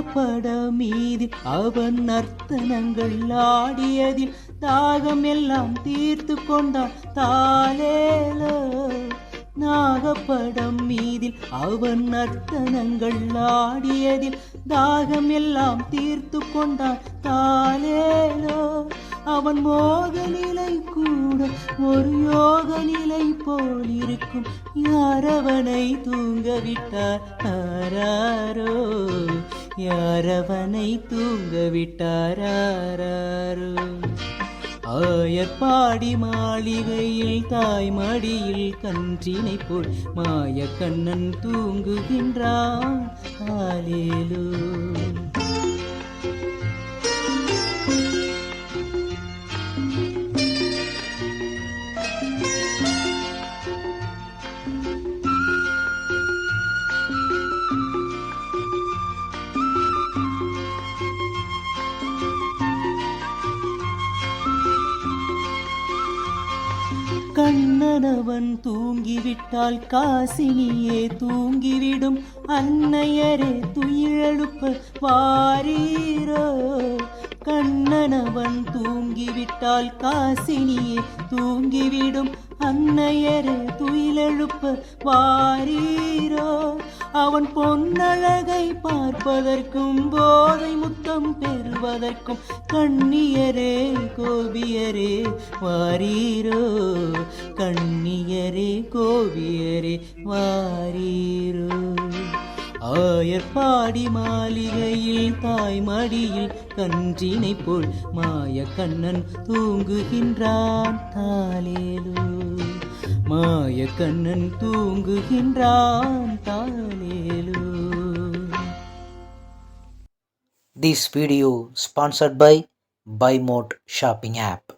நாகப்பட மீதில் அவன் நர்த்தனங்கள் ஆடியதில் தாகம் எல்லாம் தீர்த்து கொண்டான் தாலேலோ நாகப்படம் மீதில் அவன் நர்த்தனங்கள் ஆடியதில் தாகம் எல்லாம் தீர்த்து கொண்டான் தாலேலோ அவன் மோக நிலை கூட ஒரு யோக நிலை போல் இருக்கும் யார் அவனை தூங்க விட்டார் ஆராரோ யாரவனை தூங்க விட்டாரோ ஆயப்பாடி மாளிகையில் தாய் மடியில் கன்றினை போல் மாய கண்ணன் தூங்குகின்றான். கண்ணனவன் தூங்கிவிட்டால் காசினியே தூங்கிவிடும். அன்னையரே துயிலெழுப்ப வாரீரோ? கண்ணனவன் தூங்கிவிட்டால் காசினியே தூங்கிவிடும் அன்னையரே துயிலெழுப்ப வாரீரோ. அவன் பொன்னழகை பார்ப்பதற்கும் போதை முத்தம் பெறுவதற்கும் கண்ணியரே கோபியரே வாரீரோ. கண்ணியரே கோபியரே வாரீரோ. ஆயர்பாடி மாளிகையில் தாய் மடியில் கன்றினை போல் மாய கண்ணன் தூங்குகின்றான். தாலேலு மாய கண்ணன் தூங்குகின்றான். தாலேலு This video sponsored by BuyMote shopping app.